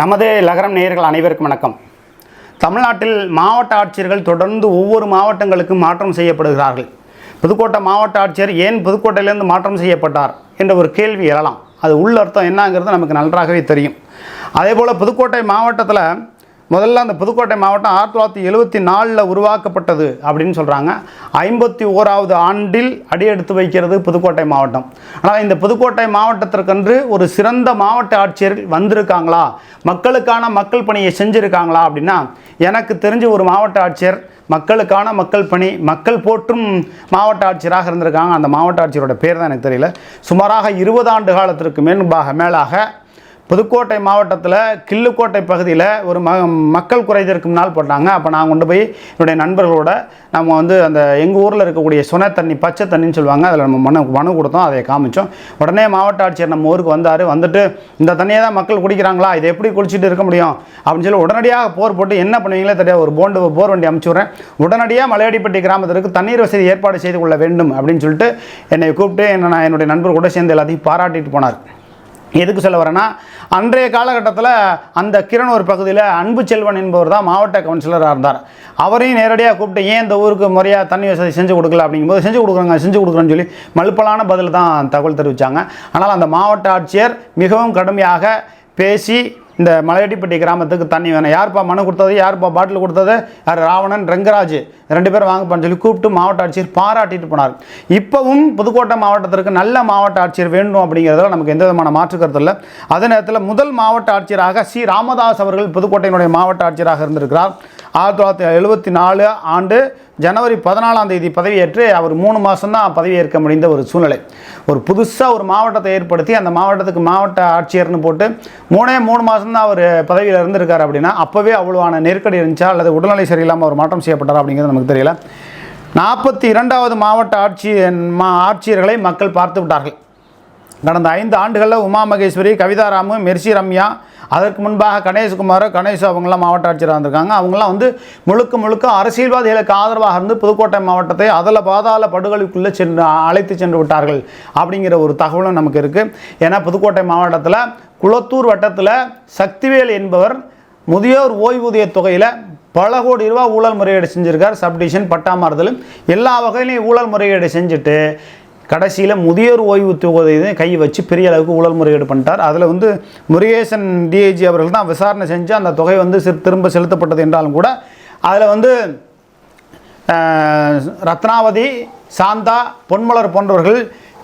நமது லகரம் நேயர்கள் அனைவருக்கும் வணக்கம். தமிழ்நாட்டில் மாவட்ட ஆட்சியர்கள் தொடர்ந்து ஒவ்வொரு மாவட்டங்களுக்கும் மாற்றம் செய்யப்படுகிறார்கள். புதுக்கோட்டை மாவட்ட ஆட்சியர் ஏன் புதுக்கோட்டையிலிருந்து மாற்றம் செய்யப்பட்டார் என்ற ஒரு கேள்வி எழலாம். அது உள்ளர்த்தம் என்னங்கிறது நமக்கு நன்றாகவே தெரியும். அதே போல் புதுக்கோட்டை மாவட்டத்தில் முதல்ல அந்த புதுக்கோட்டை மாவட்டம் ஆயிரத்தி தொள்ளாயிரத்தி எழுபத்தி நாலில் உருவாக்கப்பட்டது அப்படின்னு சொல்கிறாங்க ஐம்பத்தி ஓராவது ஆண்டில் அடியெடுத்து வைக்கிறது புதுக்கோட்டை மாவட்டம். ஆனால் இந்த புதுக்கோட்டை மாவட்டத்திற்கென்று ஒரு சிறந்த மாவட்ட ஆட்சியர் வந்திருக்காங்களா? மக்களுக்கான மக்கள் பணியை செஞ்சுருக்காங்களா அப்படின்னா எனக்கு தெரிஞ்ச ஒரு மாவட்ட ஆட்சியர் மக்களுக்கான மக்கள் பணி மக்கள் போற்றும் மாவட்ட ஆட்சியராக இருந்திருக்காங்க. அந்த மாவட்ட ஆட்சியரோட பேர் தான் எனக்கு தெரியல. சுமாராக இருபது ஆண்டு காலத்திற்கு மேன்பாக மேலாக புதுக்கோட்டை மாவட்டத்தில் கிள்ளுக்கோட்டை பகுதியில் ஒரு ம மக்கள் குறைதீர்க்கும் நாள் போட்டாங்க. அப்போ நான் கொண்டு போய் என்னுடைய நண்பர்களோட நம்ம வந்து அந்த எங்கள் ஊரில் இருக்கக்கூடிய சுன தண்ணி பச்சை தண்ணின்னு சொல்லுவாங்க. அதில் நம்ம மனு மனு கொடுத்தோம் அதை காமிச்சோம். உடனே மாவட்ட ஆட்சியர் நம்ம ஊருக்கு வந்தார். வந்துட்டு இந்த தண்ணியை தான் மக்கள் குடிக்கிறாங்களா? இதை எப்படி குடிச்சிட்டு இருக்க முடியும்? அப்படின்னு சொல்லி உடனடியாக போர் போட்டு என்ன பண்ணுவீங்களே தெரியாது ஒரு போண்டு போர் வண்டி அமுச்சு விட்றேன் உடனடியாக மலையடிப்பட்டி கிராமத்திற்கு தண்ணீர் வசதி ஏற்பாடு செய்து கொள்ள வேண்டும். அப்படின்னு சொல்லிட்டு என்னை கூப்பிட்டு என்ன நான் என்னுடைய நண்பர் கூட சேர்ந்து எல்லாத்தையும் பாராட்டிட்டு போனார். எதுக்கு சொல்ல வரேன்னா அன்றைய காலகட்டத்தில் அந்த கிரணூர் பகுதியில் அன்பு செல்வன் என்பவர் தான் மாவட்ட கவுன்சிலராக இருந்தார். அவரையும் நேரடியாக கூப்பிட்டு ஏன் இந்த ஊருக்கு முறையாக தண்ணி வசதி செஞ்சு கொடுக்கல? அப்படிங்கும்போது செஞ்சு கொடுக்குறாங்க செஞ்சு கொடுக்குறேன்னு சொல்லி மலுப்பலான பதில் தான் தகவல் தெரிவித்தாங்க ஆனால் அந்த மாவட்ட ஆட்சியர் மிகவும் கடுமையாக பேசி இந்த மலையடிப்பட்டி கிராமத்துக்கு தண்ணி வேணும். யார்ப்பா மனு கொடுத்தது? யார்ப்பா பாட்டில் கொடுத்தது? யார் ராவணன் ரங்கராஜ் ரெண்டு பேரும் வாங்கப்பான்னு சொல்லி கூப்பிட்டு மாவட்ட ஆட்சியர் பாராட்டிட்டு போனார். இப்போவும் புதுக்கோட்டை மாவட்டத்திற்கு நல்ல மாவட்ட ஆட்சியர் வேண்டும் அப்படிங்கிறதுல நமக்கு எந்த விதமான மாற்று கருத்து இல்லை. அதே நேரத்தில் முதல் மாவட்ட ஆட்சியராக சி. ராமதாஸ் அவர்கள் புதுக்கோட்டையினுடைய மாவட்ட ஆட்சியராக இருந்திருக்கிறார். ஆயிரத்தி தொள்ளாயிரத்தி எழுபத்தி நாலு ஆண்டு ஜனவரி பதினாலாம் தேதி பதவியேற்று அவர் மூணு மாதம்தான் பதவியேற்க முடிந்த ஒரு சூழ்நிலை. ஒரு புதுசாக ஒரு மாவட்டத்தை ஏற்படுத்தி அந்த மாவட்டத்துக்கு மாவட்ட ஆட்சியர்னு போட்டு மூணே மூணு மாதம்தான் அவர் பதவியில் இருந்திருக்கார் அப்படின்னா அப்போவே அவ்வளவான நெருக்கடி இருந்துச்சா? அல்லது உடல்நிலை சரியில்லாமல் அவர் மாற்றம் செய்யப்பட்டாரா அப்படிங்கிறது நமக்கு தெரியல. நாற்பத்தி இரண்டாவது மாவட்ட ஆட்சி மா ஆட்சியர்களை மக்கள் பார்த்து விட்டார்கள். கடந்த ஐந்து ஆண்டுகளில் உமா மகேஸ்வரி கவிதாராமு மெர்சி ரம்யா அதற்கு முன்பாக கணேஷ்குமார் கணேஷ் அவங்களாம் மாவட்ட ஆட்சியராக இருந்திருக்காங்க. அவங்களாம் வந்து முழுக்க முழுக்க அரசியல்வாதிகளுக்கு ஆதரவாக இருந்து புதுக்கோட்டை மாவட்டத்தை அதில் பாதாள படுகொலைக்குள்ளே சென்று அழைத்து சென்று விட்டார்கள் அப்படிங்கிற ஒரு தகவலும் நமக்கு இருக்குது ஏன்னா புதுக்கோட்டை மாவட்டத்தில் குளத்தூர் வட்டத்தில் சக்திவேல் என்பவர் முதியோர் ஓய்வூதிய தொகையில் பல கோடி ரூபா ஊழல் முறையீடு செஞ்சுருக்கார். சப்டிஷன் பட்டாமாறுதல் எல்லா வகையிலையும் ஊழல் முறையீடு செஞ்சுட்டு கடைசியில் முதியோர் ஓய்வு தொகையை கை வச்சு பெரிய அளவுக்கு ஊழல் முறையீடு பண்ணிட்டார். அதில் வந்து முருகேசன் டிஐஜி அவர்கள் தான் விசாரணை செஞ்சு அந்த தொகை வந்து சி- திரும்ப செலுத்தப்பட்டது என்றாலும் கூட அதில் வந்து ரத்னாவதி சாந்தா பொன்மலர் போன்றவர்கள்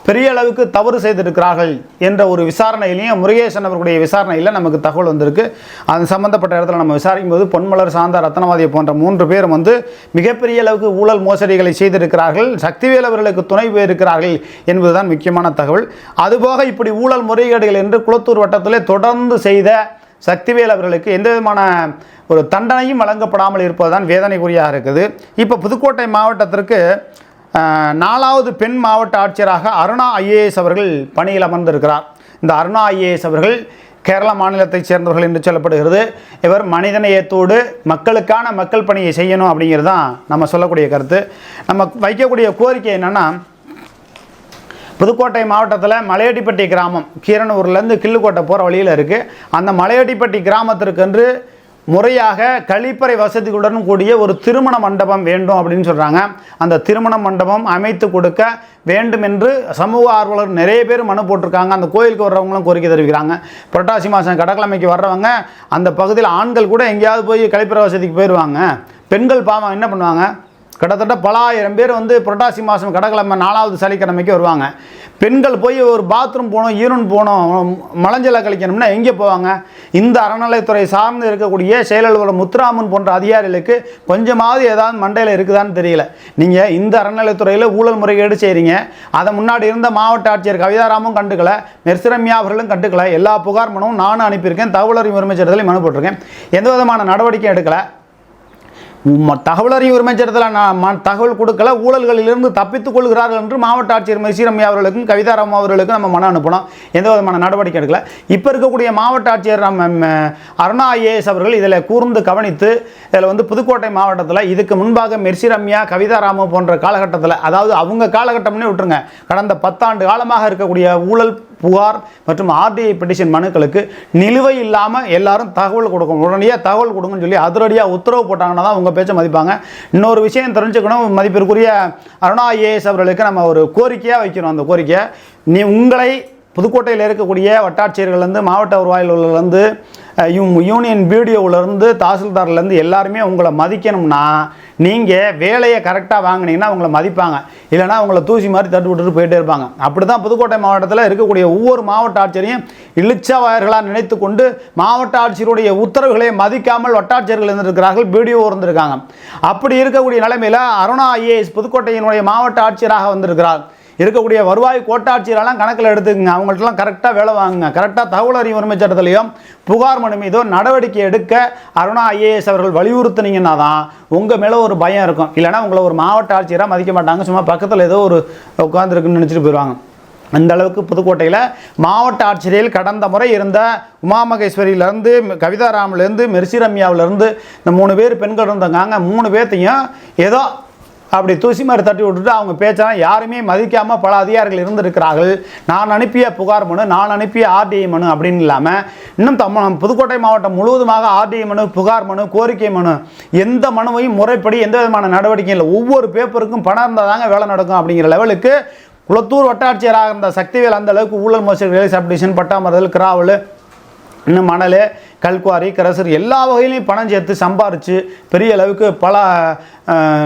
பெரிய அளவுக்கு தவறு செய்திருக்கிறார்கள் என்ற ஒரு விசாரணையிலையும் முருகேசன் அவர்களுடைய விசாரணையில் நமக்கு தகவல் வந்திருக்கு. அது சம்பந்தப்பட்ட இடத்துல நம்ம விசாரிக்கும் போது பொன்மலர் சாந்தா ரத்னவாதி போன்ற மூன்று பேரும் வந்து மிகப்பெரிய அளவுக்கு ஊழல் மோசடிகளை செய்திருக்கிறார்கள். சக்திவேல் அவர்களுக்கு துணை போயிருக்கிறார்கள் என்பதுதான் முக்கியமான தகவல். அதுபோக இப்படி ஊழல் முறைகேடுகள் என்று குளத்தூர் வட்டத்திலே தொடர்ந்து செய்த சக்திவேல் அவர்களுக்கு எந்த விதமான ஒரு தண்டனையும் வழங்கப்படாமல் இருப்பதுதான் வேதனைக்குரியாக இருக்குது. இப்போ புதுக்கோட்டை மாவட்டத்திற்கு நாலாவது பெண் மாவட்ட ஆட்சியராக அருணா ஐஏஎஸ் அவர்கள் பணியில் அமர்ந்திருக்கிறார். இந்த அருணா ஐஏஎஸ் அவர்கள் கேரள மாநிலத்தைச் சேர்ந்தவர்கள் என்று சொல்லப்படுகிறது. இவர் மனிதநேயத்தோடு மக்களுக்கான மக்கள் பணியை செய்யணும் அப்படிங்கிறது தான் நம்ம சொல்லக்கூடிய கருத்து. நம்ம வைக்கக்கூடிய கோரிக்கை என்னென்னா புதுக்கோட்டை மாவட்டத்தில் மலையடிப்பட்டி கிராமம் கீரனூர்லேருந்து கிள்ளுக்கோட்டை போகிற வழியில் இருக்குது அந்த மலையடிப்பட்டி கிராமத்திற்கென்று முறையாக கழிப்பறை வசதிகளுடன் கூடிய ஒரு திருமண மண்டபம் வேண்டும் அப்படின்னு சொல்கிறாங்க அந்த திருமண மண்டபம் அமைத்து கொடுக்க வேண்டும் என்று சமூக ஆர்வலர் நிறைய பேர் மனு போட்டிருக்காங்க. அந்த கோயிலுக்கு வர்றவங்களும் கோரிக்கை தெரிவிக்கிறாங்க. புரட்டாசி மாதம் கடற்கிழமைக்கு வர்றவங்க அந்த பகுதியில் ஆண்கள் கூட எங்கேயாவது போய் கழிப்பறை வசதிக்கு போயிடுவாங்க பெண்கள் பாவம் என்ன பண்ணுவாங்க? கிட்டத்தட்ட பல ஆயிரம் பேர் வந்து புரட்டாசி மாதம் கடக்கிழமை நாலாவது சனிக்கிழமைக்கு வருவாங்க. பெண்கள் போய் ஒரு பாத்ரூம் போகணும் ஈரன் போகணும் மலஞ்சலை கழிக்கணும்னா எங்கே போவாங்க? இந்த அறநிலைத்துறை சார்ந்து இருக்கக்கூடிய செயலலுவலர் முத்துராமன் போன்ற அதிகாரிகளுக்கு கொஞ்சமாவது ஏதாவது மண்டையில் இருக்குதான்னு தெரியல. நீங்கள் இந்த அறநிலைத்துறையில் ஊழல் முறைகேடு செய்கிறீங்க அதை முன்னாடி இருந்த மாவட்ட ஆட்சியர் கவிதாராமும் கண்டுக்கல மெர்சிரம்யா அவர்களும் கண்டுக்கல. எல்லா புகார் மனும் நானும் அனுப்பியிருக்கேன். தகவல் அறிவு உரிமை மனு போட்டிருக்கேன். எந்த விதமான நடவடிக்கையும் எடுக்கலை. ம- தகவல் அறிவு உரிமை சட்டத்தில் நான் ம- தகவல் கொடுக்கல ஊழல்களிலிருந்து தப்பித்துக் கொள்கிறார்கள் என்று மாவட்ட ஆட்சியர் மெர்சிரம்யா அவர்களுக்கும் கவிதாராம் அவர்களுக்கும் நம்ம மன அனுப்பணும். எந்த விதமான நடவடிக்கை எடுக்கல. இப்போ இருக்கக்கூடிய மாவட்ட ஆட்சியர் நம்ம அருணா ஐஏஎஸ் அவர்கள் இதில் கூர்ந்து கவனித்து இதில் வந்து புதுக்கோட்டை மாவட்டத்தில் இதுக்கு முன்பாக மெர்சிரம்யா கவிதாராமு போன்ற காலகட்டத்தில் அதாவது அவங்க காலகட்டம்னே விட்டுருங்க. கடந்த பத்தாண்டு காலமாக இருக்கக்கூடிய ஊழல் புகார் மற்றும் ஆர்டிஐ பெட்டிஷன் மனுக்களுக்கு நிலுவை இல்லாமல் எல்லாரும் தகவல் கொடுக்கணும். உடனடியாக தகவல் கொடுங்கன்னு சொல்லி அதிரடியாக உத்தரவு போட்டாங்கன்னா தான் உங்கள் பேச்சை மதிப்பாங்க. இன்னொரு விஷயம் தெரிஞ்சுக்கணும். மதிப்பிற்குரிய அருணா ஐஏஎஸ் அவர்களுக்கு நம்ம ஒரு கோரிக்கையாக வைக்கணும் அந்த கோரிக்கையை. நீ உங்களை புதுக்கோட்டையில் இருக்கக்கூடிய வட்டாட்சியர்கள்லேருந்து மாவட்ட வருவாயிலேருந்து யூனியன் வீடியோவிலேருந்து தாசில்தார்லேருந்து எல்லாருமே உங்களை மதிக்கணும்னா நீங்கள் வேலையை கரெக்டாக வாங்கினீங்கன்னா உங்களை மதிப்பாங்க. இல்லைனா உங்களை தூசி மாதிரி தட்டு விட்டுட்டு போயிட்டே இருப்பாங்க. அப்படி தான் புதுக்கோட்டை மாவட்டத்தில் இருக்கக்கூடிய ஒவ்வொரு மாவட்ட ஆட்சியரையும் இழிச்சவாயர்களாக நினைத்து கொண்டு மாவட்ட ஆட்சியருடைய உத்தரவுகளை மதிக்காமல் வட்டாட்சியர்கள் இருந்திருக்கிறார்கள் பிடிஓ இருந்திருக்காங்க. அப்படி இருக்கக்கூடிய நிலைமையில் அருணா ஐஏஎஸ் புதுக்கோட்டையினுடைய மாவட்ட ஆட்சியராக வந்திருக்கிறார். இருக்கக்கூடிய வருவாய் கோட்டாட்சியரெல்லாம் கணக்கில் எடுத்துக்கங்க. அவங்கள்ட்டலாம் கரெக்டாக வேலை வாங்குங்க. கரெக்டாக தகவல் அறிவு உரிமை சட்டத்திலையும் புகார் மனு மீதோ நடவடிக்கை எடுக்க அருணா ஐஏஎஸ் அவர்கள் வலியுறுத்துனீங்கன்னா தான் உங்கள் மேலே ஒரு பயம் இருக்கும். இல்லைனா உங்களை ஒரு மாவட்ட ஆட்சியராக மதிக்க மாட்டாங்க. சும்மா பக்கத்தில் ஏதோ ஒரு உட்காந்துருக்குன்னு நினச்சிட்டு போயிடுவாங்க அந்த அளவுக்கு புதுக்கோட்டையில் மாவட்ட ஆட்சியரில் கடந்த முறை இருந்த உமாமகேஸ்வரியிலேருந்து கவிதாராமிலேருந்து மெர்சி ரம்யாவிலேருந்து இந்த மூணு பேர் பெண்கள் இருந்தாங்க மூணு பேர்த்தையும் ஏதோ அப்படி தூசி மாதிரி தட்டி விட்டுட்டு அவங்க பேச்செல்லாம் யாருமே மதிக்காமல் பல அதிகாரிகள் இருந்திருக்கிறார்கள். நான் அனுப்பிய புகார் மனு நான் அனுப்பிய ஆர்டிஐ மனு அப்படின்னு இல்லாமல் இன்னும் தமிழ் புதுக்கோட்டை மாவட்டம் முழுவதுமாக ஆர்டிஐ மனு புகார் மனு கோரிக்கை மனு எந்த மனுவையும் முறைப்படி எந்த விதமான நடவடிக்கையும் இல்லை. ஒவ்வொரு பேப்பருக்கும் பணம் இருந்தால் தாங்க வேலை நடக்கும் அப்படிங்கிற லெவலுக்கு குளத்தூர் வட்டாட்சியராக இருந்த சக்திவேல் அந்த அளவுக்கு ஊழல் மோசடி வேலை சப்டிஷன் பட்டாமறுதல் கிராவல் இன்னும் மணல் கல்குவாரி கரசர் எல்லா வகையிலையும் பணம் சேர்த்து சம்பாரித்து பெரிய அளவுக்கு பல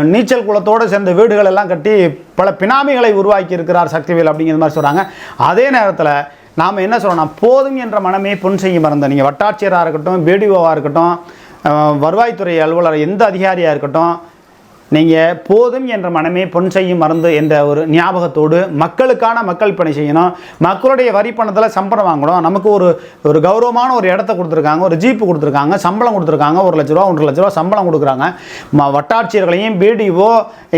நீச்சல் குளத்தோடு சேர்ந்த வீடுகள் எல்லாம் கட்டி பல பினாமிகளை உருவாக்கி இருக்கிறார் சக்திவேல் அப்படிங்கிற மாதிரி சொல்கிறாங்க அதே நேரத்தில் நாம் என்ன சொல்லணும் போதும் என்ற மனமே பொன் செய்ய மறந்த நீங்கள் வட்டாட்சியராக இருக்கட்டும் பிடிஓவாக இருக்கட்டும் வருவாய்த்துறை அலுவலர் எந்த அதிகாரியாக இருக்கட்டும் நீங்கள் போதும் என்ற மனமே பொன் செய்யும் மருந்து என்ற ஒரு ஞாபகத்தோடு மக்களுக்கான மக்கள் பணி செய்யணும். மக்களுடைய வரி பணத்தில் சம்பளம் வாங்கணும். நமக்கு ஒரு ஒரு கௌரவமான ஒரு இடத்த கொடுத்துருக்காங்க ஒரு ஜீப்பு கொடுத்துருக்காங்க சம்பளம் கொடுத்துருக்காங்க ஒரு லட்ச ரூபா ஒன்றரை லட்ச ரூபா சம்பளம் கொடுக்குறாங்க. ம வட்டாட்சியர்களையும் பிடிஓ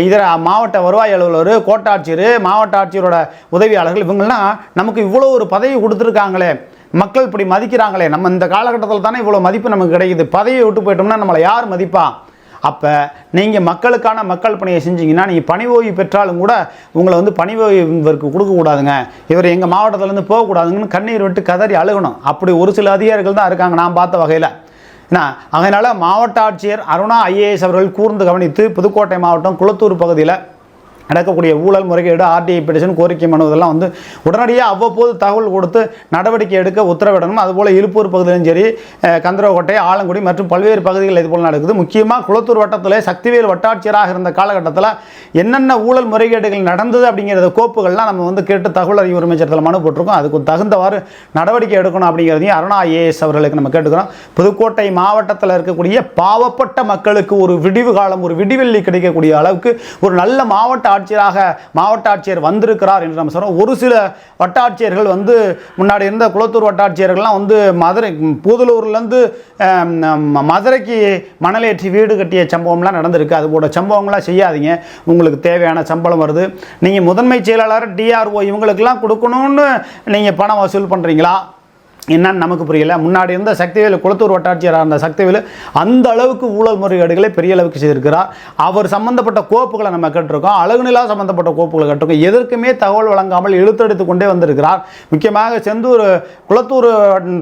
இதர மாவட்ட வருவாய் அலுவலர் கோட்டாட்சியர் மாவட்ட ஆட்சியரோட உதவியாளர்கள் இவங்கெல்லாம் நமக்கு இவ்வளோ ஒரு பதவி கொடுத்துருக்காங்களே. மக்கள் இப்படி மதிக்கிறாங்களே. நம்ம இந்த காலகட்டத்தில் தானே இவ்வளோ மதிப்பு நமக்கு கிடைக்குது. பதவியை விட்டு போயிட்டோம்னா நம்மளை யார் மதிப்பா? அப்போ நீங்கள் மக்களுக்கான மக்கள் பணியை செஞ்சீங்கன்னா நீங்கள் பணி ஓய்வு பெற்றாலும் கூட உங்களை வந்து பணி ஓய்வு இவருக்கு கொடுக்கக்கூடாதுங்க இவர் எங்கள் மாவட்டத்திலேருந்து போகக்கூடாதுங்கன்னு கண்ணீர் விட்டு கதறி அழுகணும். அப்படி ஒரு சில அதிகாரிகள் தான் இருக்காங்க நான் பார்த்த வகையில். என்ன அதனால் மாவட்ட ஆட்சியர் அருணா ஐஏஎஸ் அவர்கள் கூர்ந்து கவனித்து புதுக்கோட்டை மாவட்டம் குளத்தூர் பகுதியில் நடக்கக்கூடிய ஊழல் முறைகேடு ஆர்டிஐ பெட்டிஷன் கோரிக்கை மனு இதெல்லாம் வந்து உடனடியாக அவ்வப்போது தகவல் கொடுத்து நடவடிக்கை எடுக்க உத்தரவிடணும். அதுபோல் இருப்பூர் பகுதியிலும் சரி அஹ், ஆலங்குடி மற்றும் பல்வேறு பகுதிகளில் இது போல் நடக்குது. முக்கியமாக குளத்தூர் வட்டத்தில் சக்திவேல் வட்டாட்சியராக இருந்த காலகட்டத்தில் என்னென்ன ஊழல் முறைகேடுகள் நடந்தது அப்படிங்கிறத கோப்புகள்லாம் நம்ம வந்து கேட்டு தகவல் அறிவு உரிமைச்சரத்தில் மனு போட்டிருக்கோம். அதுக்கு தகுந்தவாறு நடவடிக்கை எடுக்கணும் அப்படிங்கிறதையும் அருணா ஐஏஎஸ் அவர்களுக்கு நம்ம கேட்டுக்கிறோம். புதுக்கோட்டை மாவட்டத்தில் இருக்கக்கூடிய பாவப்பட்ட மக்களுக்கு ஒரு விடிவு காலம் ஒரு விடிவெள்ளி கிடைக்கக்கூடிய அளவுக்கு ஒரு நல்ல மாவட்ட ஆட்சியராக மாவட்ட ஆட்சியர் வந்திருக்கிறார் என்று நம்ம சொல்கிறோம் ஒரு சில வட்டாட்சியர்கள் வந்து முன்னாடி இருந்த குளத்தூர் வட்டாட்சியர்கள்லாம் வந்து மதுரை பூதலூர்லேருந்து மதுரைக்கு மணலேற்றி வீடு கட்டிய சம்பவம்லாம் நடந்திருக்கு. அது போல சம்பவங்கள்லாம் செய்யாதீங்க. உங்களுக்கு தேவையான சம்பளம் வருது. நீங்கள் முதன்மை செயலாளர் டிஆர்ஓ இவங்களுக்கெல்லாம் கொடுக்கணும்னு நீங்கள் பணம் வசூல் பண்ணுறீங்களா என்னன்னு நமக்கு புரியல. முன்னாடி இருந்த சக்திவேலு குளத்தூர் வட்டாட்சியராக இருந்த சக்திவேலு அந்த அளவுக்கு ஊழல் முறைகேடுகளை பெரிய அளவுக்கு செய்திருக்கிறார். அவர் சம்பந்தப்பட்ட கோப்புகளை நம்ம கேட்டிருக்கோம். அழகுநிலா சம்பந்தப்பட்ட கோப்புகளை கேட்டிருக்கோம். எதற்குமே தகவல் வழங்காமல் இழுத்தெடுத்து கொண்டே வந்திருக்கிறார். முக்கியமாக செந்தூர் குளத்தூர்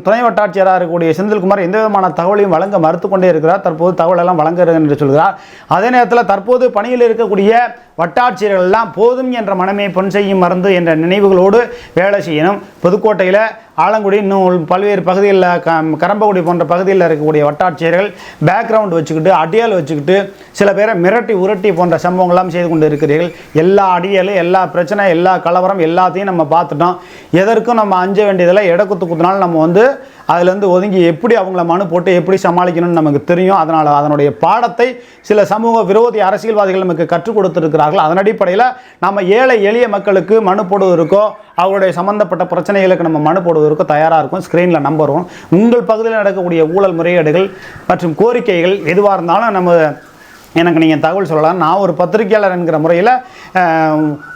துணை வட்டாட்சியராக இருக்கக்கூடிய செந்தில்குமார் எந்த விதமான தகவலையும் வழங்க மறுத்து கொண்டே இருக்கிறார். தற்போது தகவல் எல்லாம் வழங்குகிறேன் என்று சொல்கிறார். அதே நேரத்தில் தற்போது பணியில் இருக்கக்கூடிய வட்டாட்சியர்கள்லாம் போதும் என்ற மனமே பொன் செய்யும் மருந்து என்ற நினைவுகளோடு வேலை செய்யணும். புதுக்கோட்டையில் ஆலங்குடி இன்னும் பல்வேறு பகுதிகளில் க கரம்பகுடி போன்ற பகுதியில் இருக்கக்கூடிய வட்டாட்சியர்கள் பேக்ரவுண்ட் வச்சுக்கிட்டு அடியால் வச்சுக்கிட்டு சில பேரை மிரட்டி உரட்டி போன்ற சம்பவங்கள்லாம் செய்து கொண்டு இருக்கிறீர்கள் எல்லா அடியல் எல்லா பிரச்சனை எல்லா கலவரம் எல்லாத்தையும் நம்ம பார்த்துட்டோம். எதற்கும் நம்ம அஞ்ச வேண்டியதில்லை. இடக்குத்து குத்துனாலும் நம்ம வந்து அதுலேருந்து ஒதுங்கி எப்படி அவங்கள மனு போட்டு எப்படி சமாளிக்கணும்னு நமக்கு தெரியும். அதனால் அதனுடைய பாடத்தை சில சமூக விரோதி அரசியல்வாதிகள் நமக்கு கற்றுக் கொடுத்துருக்கிறார்கள். அதன் அடிப்படையில் நம்ம ஏழை எளிய மக்களுக்கு மனு போடுவதற்கோ அவருடைய சம்மந்தப்பட்ட பிரச்சனைகளுக்கு நம்ம மனு போடுவதற்கோ தயாராக இருக்கும். ஸ்க்ரீனில் நம்பர் வரும் உங்கள் பகுதியில் நடக்கக்கூடிய ஊழல் முறையீடுகள் மற்றும் கோரிக்கைகள் எதுவாக இருந்தாலும் நம்ம எனக்கு நீங்கள் தகவல் சொல்லலாம். நான் ஒரு பத்திரிகையாளர் என்கிற முறையில்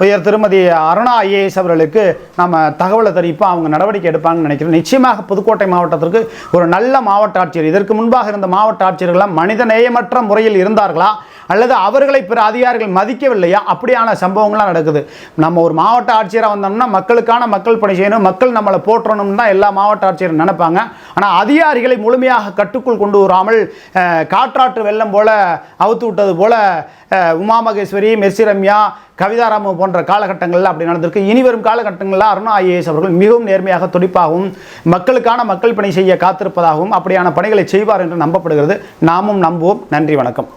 உயர் திருமதி அருணா ஐஏஎஸ் அவர்களுக்கு நம்ம தகவலை தெரிவிப்போம். அவங்க நடவடிக்கை எடுப்பாங்கன்னு நினைக்கிறேன். நிச்சயமாக புதுக்கோட்டை மாவட்டத்திற்கு ஒரு நல்ல மாவட்ட ஆட்சியர். இதற்கு முன்பாக இருந்த மாவட்ட ஆட்சியர்கள்லாம் மனித நேயமற்ற முறையில் இருந்தார்களா? அல்லது அவர்களை பிற அதிகாரிகள் மதிக்கவில்லையா? அப்படியான சம்பவங்கள்லாம் நடக்குது. நம்ம ஒரு மாவட்ட ஆட்சியராக வந்தோம்னா மக்களுக்கான மக்கள் பணி செய்யணும் மக்கள் நம்மளை போற்றணும்னு தான் எல்லா மாவட்ட ஆட்சியரும் நினைப்பாங்க. ஆனால் அதிகாரிகளை முழுமையாக கட்டுக்குள் கொண்டு வராமல் காற்றாற்று வெள்ளம் போல அவுத்து விட்டது போல உமாமகேஸ்வரி உமா மகேஸ்வரி மெர்சி ரம்யா கவிதாராம போன்ற காலகட்டங்களில் அப்படி நடந்திருக்கு. இனி வரும் காலகட்டங்களில் அருணா ஐஏஎஸ் அவர்கள் மிகவும் நேர்மையாக துடிப்பாகவும் மக்களுக்கான மக்கள் பணி செய்ய காத்திருப்பதாகவும் அப்படியான பணிகளை செய்வார் என்று நம்பப்படுகிறது. நாமும் நம்புவோம். நன்றி வணக்கம்.